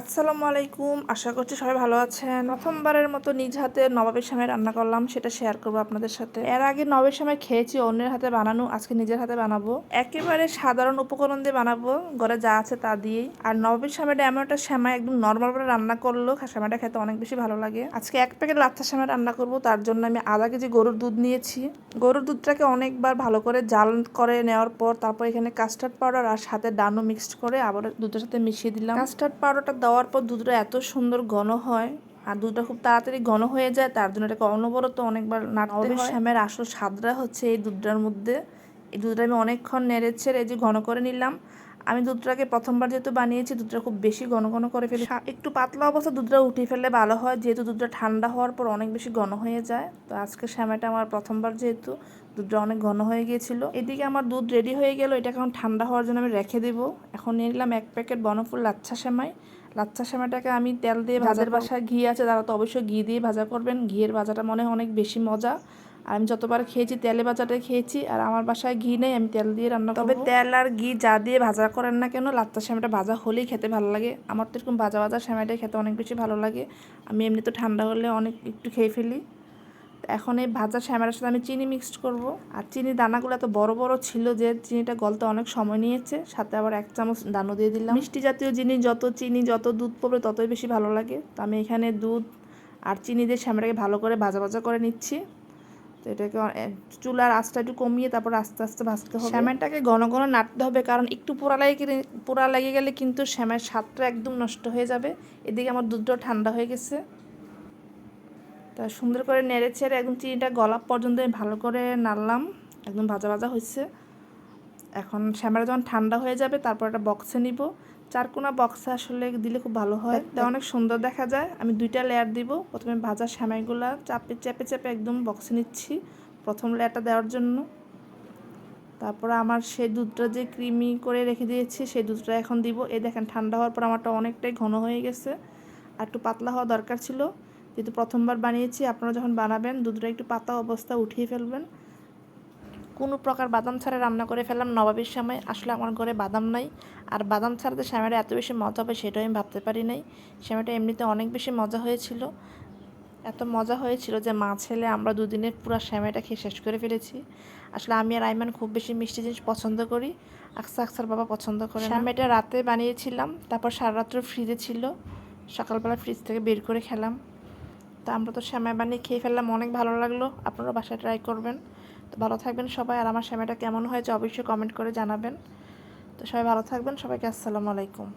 আসসালামু আলাইকুম। আশা করছি সবাই ভালো আছেন। প্রথমবারের মতো নিজ হাতে নবাবের সময় রান্না করলাম, সেটা শেয়ার করব আপনাদের সাথে। এর আগে নবের সময় খেয়েছি, অন্যের হাতে বানানো, আজকে নিজের হাতে বানাবো। একেবারে সাধারণ উপকরণ দিয়ে বানাবো, ঘরে যা আছে তা দিয়েই। আর নবাবের সময়টা এমন একটা সময় একদম নর্মাল করে রান্না করল শ্যামাটা খেতে অনেক বেশি ভালো লাগে। আজকে এক প্যাকেট লাচ্ছা সময় রান্না করব, তার জন্য আমি আধা কেজি গরুর দুধ নিয়েছি। গরুর দুধটাকে অনেকবার ভালো করে জাল করে নেওয়ার পর, তারপর এখানে কাস্টার্ড পাউডার আর সাথে ডানো মিক্সড করে আবার দুধের সাথে মিশিয়ে দিলাম। কাস্টার্ড পাউডারটা দেওয়ার পর দুধটা এত সুন্দর ঘন হয় আর দুধটা খুব তাড়াতাড়ি ঘন হয়ে যায় তার জন্য এটাকে অনবরত অনেকবার নাড়তে হয়। শ্যামের আসল স্বাদটা হচ্ছে এই দুধটার মধ্যে। এই দুধটা আমি অনেকক্ষণ নেড়েছে এই যে ঘন করে নিলাম আমি দুধটাকে প্রথমবার যেহেতু বানিয়েছি দুধটা খুব বেশি ঘন ঘন করে ফেলি। একটু পাতলা অবস্থা দুধটা উঠিয়ে ফেললে ভালো হয়। যেহেতু দুধটা ঠান্ডা হওয়ার পর অনেক বেশি ঘন হয়ে যায় তো আজকে শ্যামাটা আমার প্রথমবার যেহেতু দুধটা অনেক ঘন হয়ে গিয়েছিল। এদিকে আমার দুধ রেডি হয়ে গেল এটা এখন ঠান্ডা হওয়ার জন্য আমি রেখে দেবো। এখন নিয়ে নিলাম এক প্যাকেট বনফুল লাচ্ছা সেমাই। লাচ্ছা সেমাইটাকে আমি তেল দিয়ে ভাজার বাসায় ঘি আছে তারা তো অবশ্যই ঘি দিয়ে ভাজা করবেন। ঘিয়ের ভাজাটা মনে হয় অনেক বেশি মজা। আর আমি যতবার খেয়েছি তেলে ভাজাটা খেয়েছি আর আমার বাসায় ঘি নেই আমি তেল দিয়ে রান্না তবে তেল আর ঘি যা দিয়ে ভাজা করেন না কেন লাচ্চা সেমাইটা ভাজা হলেই খেতে ভালো লাগে। আমার তো এরকম ভাজা ভাজা সেমাইটাই খেতে অনেক বেশি ভালো লাগে। আমি এমনি তো ঠান্ডা হলে অনেক একটু খেয়ে ফেলি। এখন এই ভাজা শ্যামারের সাথে আমি চিনি মিক্সড করব। আর চিনি দানাগুলো এত বড় বড় ছিল যে চিনিটা গলতে অনেক সময় নিয়েছে। সাথে আবার এক চামচ দানো দিয়ে দিলাম। মিষ্টি জাতীয় জিনিস যত চিনি যত দুধ পড়বে ততই বেশি ভালো লাগে। তো আমি এখানে দুধ আর চিনি দিয়ে শ্যামাটাকে ভালো করে ভাজা ভাজা করে নিচ্ছি। তো এটাকে চুলার আঁচটা একটু কমিয়ে তারপর আস্তে আস্তে ভাজতে হবে। শ্যামাটাকে ঘন ঘন নাড়তে হবে কারণ একটু পোড়া লাগে পোড়া লেগে গেলে কিন্তু শ্যামের স্বাদটা একদম নষ্ট হয়ে যাবে। এদিকে আমার দুধটাও ঠান্ডা হয়ে গেছে। তা সুন্দর করে নেড়ে ছেড়ে একদম চিনিটা গলাপ পর্যন্ত আমি ভালো করে নাড়লাম। একদম ভাজা ভাজা হয়েছে। এখন শ্যামারা যখন ঠান্ডা হয়ে যাবে, তারপর একটা বক্সে নিব। চারকোনা বক্সে আসলে দিলে খুব ভালো হয়। তা অনেক সুন্দর দেখা যায়। আমি দুইটা লেয়ার দিব। প্রথমে ভাজা শ্যামাইগুলা চাপে চেপে চেপে একদম বক্সে নিচ্ছি প্রথম লেয়ারটা দেওয়ার জন্য। তারপরে আমার সেই দুধটা যে ক্রিমি করে রেখে দিয়েছি সেই দুধটা এখন দিব। এই দেখেন ঠান্ডা হওয়ার পর আমারটা অনেকটাই ঘন হয়ে গেছে। আর একটু পাতলা হওয়া দরকার ছিল। যেহেতু প্রথমবার বানিয়েছি আপনারা যখন বানাবেন দুধটা একটু পাতা অবস্থা উঠিয়ে ফেলবেন। কোনো প্রকার বাদাম ছাড়া রান্না করে ফেললাম। নবাবের সময় আসলে আমার ঘরে বাদাম নাই। আর বাদাম ছাড়াতে শ্যামাটা এত বেশি মজা হবে সেটাও আমি ভাবতে পারি নাই। শ্যামাটা এমনিতে অনেক বেশি মজা হয়েছিল। এত মজা হয়েছিল যে মা ছেলে আমরা দুদিনে পুরো শ্যামাটা খেয়ে শেষ করে ফেলেছি। আসলে আমি আর আইমান খুব বেশি মিষ্টি জিনিস পছন্দ করি। আকসা আকসার বাবা পছন্দ করে শ্যামাটা রাতে বানিয়েছিলাম, তারপর সারা রাত্র ফ্রিজে ছিল। সকালবেলা ফ্রিজ থেকে বের করে খেলাম। তো আমরা তো শ্যামাই বানিয়ে খেয়ে ফেললাম, অনেক ভালো লাগল। আপনারা বাসায় ট্রাই করবেন। তো ভালো থাকবেন সবাই, আর আমার শ্যামাটা কেমন হয়েছে অবশ্যই কমেন্ট করে জানাবেন। তো সবাই ভালো থাকবেন, সবাইকে আসসালামু আলাইকুম।